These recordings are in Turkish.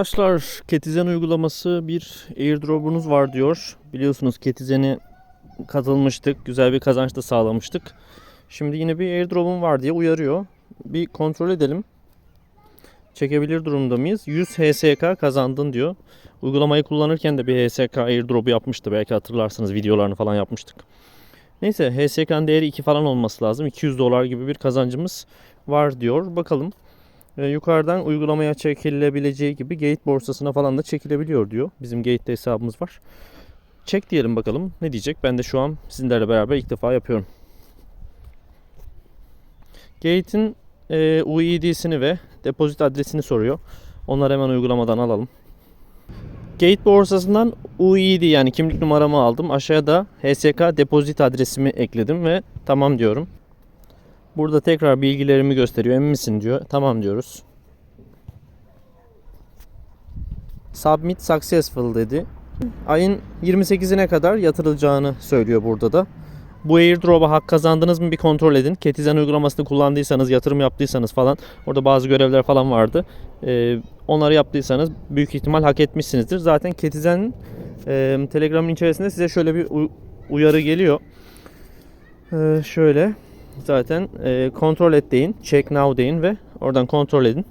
Arkadaşlar Ketizen uygulaması bir airdrop'unuz var diyor. Biliyorsunuz Ketizen'e katılmıştık. Güzel bir kazanç da sağlamıştık. Şimdi yine bir airdrop'um var diye uyarıyor. Bir kontrol edelim. Çekebilir durumda mıyız? 100 HSK kazandın diyor. Uygulamayı kullanırken de bir HSK airdrop'u yapmıştı. Belki hatırlarsınız videolarını falan yapmıştık. Neyse HSK'nın değeri 2 falan olması lazım. 200 dolar gibi bir kazancımız var diyor. Bakalım. Ee, yukarıdan uygulamaya çekilebileceği gibi Gate borsasına falan da çekilebiliyor diyor. Bizim Gate'de hesabımız var. Çek diyelim bakalım ne diyecek. Ben de şu an sizinlerle beraber ilk defa yapıyorum. Gate'in e, UID'sini ve depozit adresini soruyor. Onları hemen uygulamadan alalım. Gate borsasından UID yani kimlik numaramı aldım. Aşağıda HSK depozit adresimi ekledim ve tamam diyorum. Burada tekrar bilgilerimi gösteriyor. Emin misin diyor. Tamam diyoruz. Submit successful dedi. Ayın 28'ine kadar yatırılacağını söylüyor burada da. Bu airdrop'a hak kazandınız mı bir kontrol edin. Ketizen uygulamasını kullandıysanız, yatırım yaptıysanız falan orada bazı görevler falan vardı. Ee, onları yaptıysanız büyük ihtimal hak etmişsinizdir. Zaten Ketizen e, Telegram'ın içerisinde size şöyle bir uyarı geliyor. Ee, şöyle zaten e, kontrol et deyin, check now deyin ve oradan kontrol edin.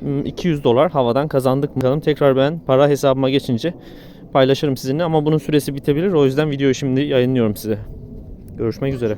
Hmm, 200 dolar havadan kazandık. Bakalım tekrar ben para hesabıma geçince paylaşırım sizinle ama bunun süresi bitebilir. O yüzden videoyu şimdi yayınlıyorum size. Görüşmek üzere.